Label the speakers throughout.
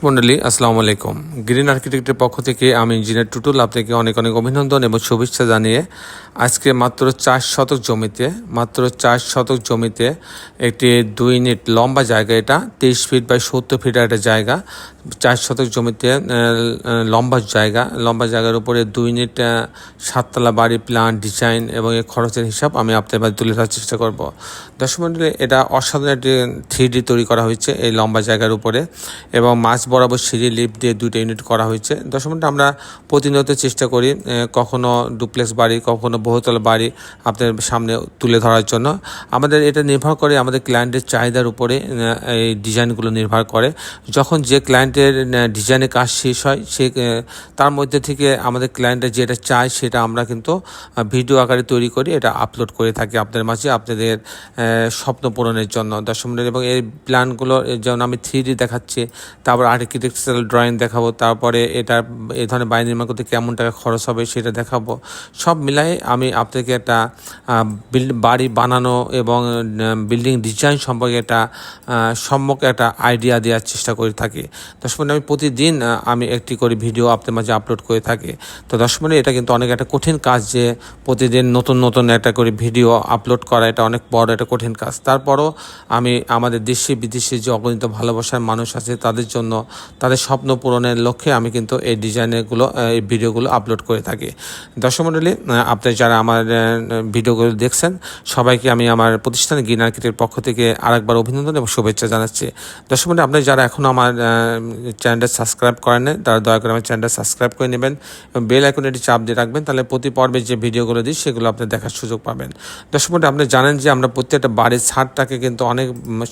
Speaker 1: দর্শক মন্ডলী, আসসালামু আলাইকুম। গ্রিন আর্কিটেক্টের পক্ষ থেকে আমি ইঞ্জিনিয়ার টুটুল আপনাকে অনেক অনেক অভিনন্দন এবং শুভেচ্ছা জানিয়ে আজকে মাত্র চার শতক জমিতে, মাত্র চার শতক জমিতে একটি দুই ইউনিট লম্বা জায়গা এটা, তেইশ ফিট বাই সত্তর ফিট একটা জায়গা। চার শতক জমিতে লম্বা জায়গা, লম্বা জায়গার উপরে দুই ইউনিট সাততলা বাড়ি প্ল্যান ডিজাইন এবং এর খরচের হিসাব আমি আপনার মাঝে তুলে ধরার চেষ্টা করব। দর্শক এটা অসাধারণ একটি থ্রি তৈরি করা হয়েছে এই লম্বা জায়গার উপরে এবং মাছ বরাবর সিঁড়ি লিফট দিয়ে দুইটা ইউনিট করা হয়েছে। দর্শক আমরা প্রতিনিয়ত চেষ্টা করি কখনো ডুপ্লেক্স বাড়ি, কখনো বহুতল বাড়ি আপনার সামনে তুলে ধরার জন্য। আমাদের এটা নির্ভর করে আমাদের ক্লায়েন্টের চাহিদার উপরে এই ডিজাইনগুলো নির্ভর করে। যখন যে ক্লায়েন্টের ডিজাইনের কাজ শেষ হয়, সে তার মধ্যে থেকে আমাদের ক্লায়েন্টের যেটা চায় সেটা আমরা কিন্তু ভিডিও আকারে তৈরি করি, এটা আপলোড করে থাকি আপনাদের মাঝে, আপনাদের স্বপ্ন পূরণের জন্য। দর্শক এবং এই প্ল্যানগুলো যেমন আমি থ্রি ডি দেখাচ্ছি, তারপর আর্কিটেকচারাল ড্রয়িং দেখাবো, তারপরে এটা, এ ধরনের বাড়ি নির্মাণ করতে কেমন টাকা খরচ হবে সেটা দেখাবো। সব মিলাই আমি আপনাকে একটা বাড়ি বানানো এবং বিল্ডিং ডিজাইন সম্পর্কে একটা সম্যক একটা আইডিয়া দেওয়ার চেষ্টা করে থাকি। দশ আমি প্রতিদিন আমি একটি করে ভিডিও আপনার মাঝে আপলোড করে থাকি। তো দশ এটা কিন্তু অনেক একটা কঠিন কাজ যে প্রতিদিন নতুন নতুন একটা করে ভিডিও আপলোড করা, এটা অনেক বড় একটা কঠিন কাজ। তারপরও আমি আমাদের দেশে, বিদেশে যে অগণিত ভালোবাসার মানুষ আছে, তাদের জন্য, তাদের স্বপ্ন পূরণের লক্ষ্যে আমি কিন্তু এই ডিজাইনেরগুলো এই ভিডিওগুলো আপলোড করে থাকি। দর্শক মণ্ডলী আপনি যারা আমার ভিডিওগুলো দেখছেন, সবাইকে আমি আমার প্রতিষ্ঠান গ্রিন আর্কিটেক্টের পক্ষ থেকে আরেকবার অভিনন্দন এবং শুভেচ্ছা জানাচ্ছি। দর্শক মণ্ডলী আপনি যারা এখনও আমার চ্যানেলটা সাবস্ক্রাইব করেন তারা দয়া করে আমার চ্যানেলটা সাবস্ক্রাইব করে নেবেন এবং বেল আইকনে একটি চাপ দিয়ে রাখবেন, তাহলে প্রতি পর্বে যে ভিডিওগুলো দিই সেগুলো আপনি দেখার সুযোগ পাবেন। দর্শক মণ্ডলী আপনি জানেন যে আমরা প্রত্যেকটা বাড়ির ছাদটাকে কিন্তু অনেক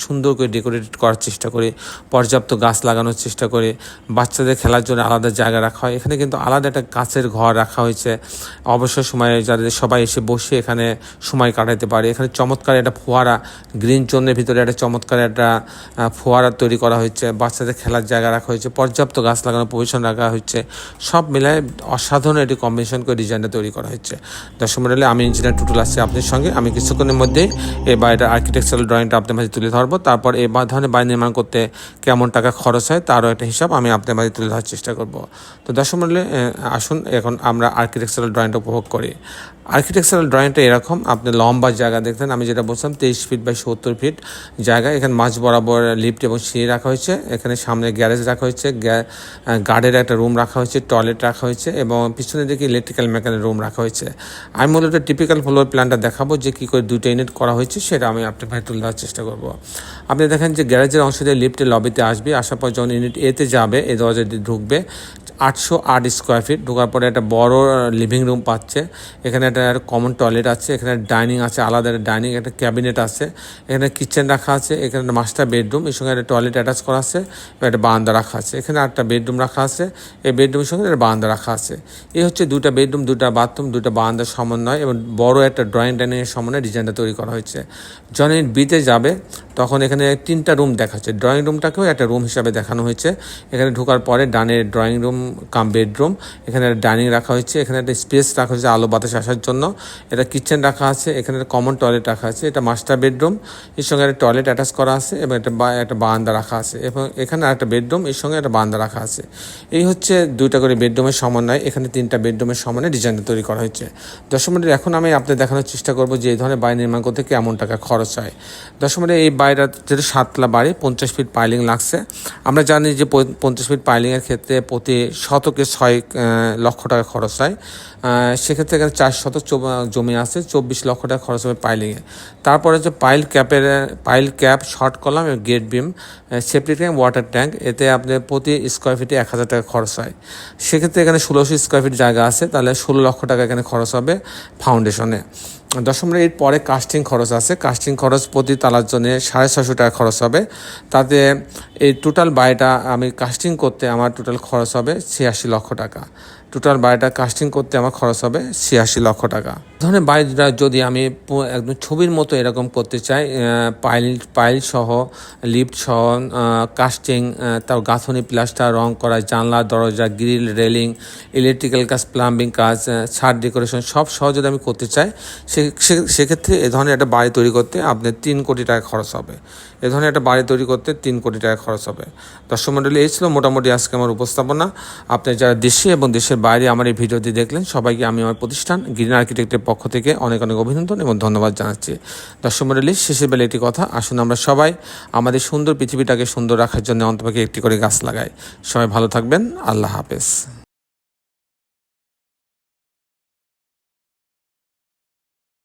Speaker 1: সুন্দর করে ডেকোরেট করার চেষ্টা করি, পর্যাপ্ত গাছ লাগানোর চেষ্টা করি, বাচ্চাদের খেলার জন্য আলাদা জায়গা রাখা হয়। এখানে কিন্তু আলাদা একটা গাছের ঘর রাখা হয়েছে। অবসর সময়ে যাদের সবাই এসে বসে এখানে সময় কাটাতে পারে। এখানে চমৎকার একটা ফোয়ারা, গ্রিন জোনের ভিতরে একটা চমৎকার একটা ফোয়ারা তৈরি করা হয়েছে। বাচ্চাদের খেলার জায়গা রাখা হয়েছে, পর্যাপ্ত গাছ লাগানোর পজিশন রাখা হয়েছে। সব মিলায় অসাধারণ একটি কম্বিনেশন করে ডিজাইনটা তৈরি করা হয়েছে। দর্শক মন্ডলী, আমি ইঞ্জিনিয়ার টুটুল আসছি আপনার সঙ্গে। আমি কিছুক্ষণের মধ্যেই এই বাড়িটার আর্কিটেকচারাল ড্রয়িংটা আপনার মাঝে তুলে ধরবো। তারপর বা- ধরনের বাড়ি নির্মাণ করতে কেমন টাকা খরচ হয়, তারও একটা হিসাব আমি আপনার মাঝে তুলে ধরার চেষ্টা করব। তো দর্শক মন্ডলী আসুন, এখন আমরা আর্কিটেকচারাল ড্রয়িংটা উপভোগ করি। আর্কিটেকচারাল ড্রয়িংটা এরকম, আপনি লম্বা জায়গা দেখতেন আমি যেটা বলছিলাম, তেইশ ফিট বাই সত্তর ফিট জায়গা। এখানে মাঝ বরাবর লিফট এবং সিঁড়ি রাখা হয়েছে। এখানে সামনে গ্যারেজ রাখা হয়েছে গার্ডের একটা রুম রাখা হয়েছে টয়লেট রাখা হয়েছে এবং পিছনের দিকে ইলেকট্রিক্যাল মেকানিক রুম রাখা হয়েছে। আমি মূলত টিপিক্যাল ফ্লোর প্ল্যানটা দেখাবো যে কী করে দুটো ইউনিট করা হয়েছে, সেটা আমি আপনার ভাই তুলে দেওয়ার চেষ্টা করব। আপনি দেখেন যে গ্যারেজের অংশ দিয়ে লিফটের লবিতে আসবে, আসার পর যখন ইউনিট এতে যাবে, এই দরজা দিয়ে ঢুকবে, আটশো আট স্কোয়ার ফিট ঢোকার পরে একটা বড় লিভিং রুম পাচ্ছে। এখানে একটা কমন টয়লেট আছে, এখানে ডাইনিং আছে, আলাদা একটা ডাইনিং একটা ক্যাবিনেট আছে, এখানে কিচেন রাখা আছে, এখানে একটা মাস্টার বেডরুম এর সঙ্গে একটা টয়লেট অ্যাটাচ করা আছে একটা একটা বারান্দা রাখা আছে। এখানে একটা বেডরুম রাখা আছে। এই বেডরুমের সঙ্গে একটা বারান্দা রাখা আছে। এই হচ্ছে দুটা বেডরুম দুটা বাথরুম দুটা বারান্দার সমন্বয় এবং বড় একটা ড্রয়িং ডাইনিংয়ের সমন্বয়ে ডিজাইনটা তৈরি করা হয়েছে। যখন বিতে যাবে, তখন এখানে তিনটা রুম দেখাচ্ছে ড্রয়িং রুমটাকেও একটা রুম হিসাবে দেখানো হয়েছে। এখানে ঢোকার পরে ডানে ড্রয়িং রুম, কাম বেডরুম। এখানে একটা ডাইনিং রাখা হয়েছে। এখানে একটা স্পেস রাখা হয়েছে আলো বাতাস আসার জন্য। এটা কিচেন রাখা আছে। এখানে কমন টয়লেট রাখা আছে। এটা মাস্টার বেডরুম। এর সঙ্গে একটা টয়লেট অ্যাটাচ করা আছে এবং একটা একটা বারান্দা রাখা আছে। এবং এখানে একটা বেডরুম। এর সঙ্গে একটা বারান্দা রাখা আছে। এই হচ্ছে দুইটা করে বেডরুমের সমন্বয়। এখানে তিনটা বেডরুমের সমন্বয়ে ডিজাইনটা তৈরি করা হয়েছে। দশ মিনিট এখন আমি আপনাদের দেখানোর চেষ্টা করব যে এই ধরনের বাড়ি নির্মাণ করতে কেমন টাকা খরচ হয়। দশ মিনিট এই বাড়িটা যেটা সাতলা বাড়ি, পঞ্চাশ ফিট পাইলিং লাগছে। আমরা জানি যে পঞ্চাশ ফিট পাইলিংয়ের ক্ষেত্রে প্রতি শতকে ছয় লক্ষ টাকা খরচ হয়। সেক্ষেত্রে এখানে চার শতক জমি আছে, চব্বিশ লক্ষ টাকা খরচ হবে পাইলিংয়ে তারপরে হচ্ছে পাইল ক্যাপের, পাইল ক্যাপ, শর্ট কলাম এবং grade beam safety tank, water tank, এতে আপনার প্রতি স্কোয়ার ফিটে এক হাজার টাকা খরচ হয়। সেক্ষেত্রে এখানে ষোলোশো স্কোয়ার ফিট জায়গা আছে, তাহলে ষোলো লক্ষ টাকা এখানে খরচ হবে ফাউন্ডেশনে দশম এর পরে কাস্টিং খরচ আছে। কাস্টিং খরচ প্রতি তালার জন্য সাড়ে ছশো টাকা খরচ হবে। তাতে এই টোটাল বাড়িটা আমি কাস্টিং করতে আমার টোটাল খরচ হবে ছিয়াশি লক্ষ টাকা। টোটাল বাড়িটা কাস্টিং করতে আমার খরচ হবে ছিয়াশি লক্ষ টাকা। এ ধরনের বাড়িটা যদি আমি একদম ছবির মতো এরকম করতে চাই পাইল পাইল সহ, লিফট সহ কাস্টিং তার গাঁথনি প্লাস্টার, রং করা, জানলা, দরজা, গ্রিল, রেলিং ইলেকট্রিক্যাল কাজ প্লাম্বিং কাজ ছাদ ডেকোরেশন সব সহ যদি আমি করতে চাই সেক্ষেত্রে এ ধরনের একটা বাড়ি তৈরি করতে আপনার তিন কোটি টাকা খরচ হবে। এ ধরনের একটা বাড়ি তৈরি করতে তিন কোটি টাকা খরচ হবে। দর্শক মণ্ডলী, এই ছিল মোটামুটি আজকে আমার উপস্থাপনা। আপনি যারা দেশে এবং দেশের বাইরে আমার এই ভিডিওটি দেখলেন, সবাইকে আমি আমার প্রতিষ্ঠান গ্রিন আর্কিটেক্টের পক্ষ থেকে অনেক অনেক অভিনন্দন এবং ধন্যবাদ জানাচ্ছি। দর্শক মন্ডলী, শেষের বেলা একটি কথা, আসুন আমরা সবাই আমাদের সুন্দর পৃথিবীটাকে সুন্দর রাখার জন্য অন্তপাকে একটি করে গাছ লাগাই। সবাই ভালো থাকবেন, আল্লাহ হাফেজ।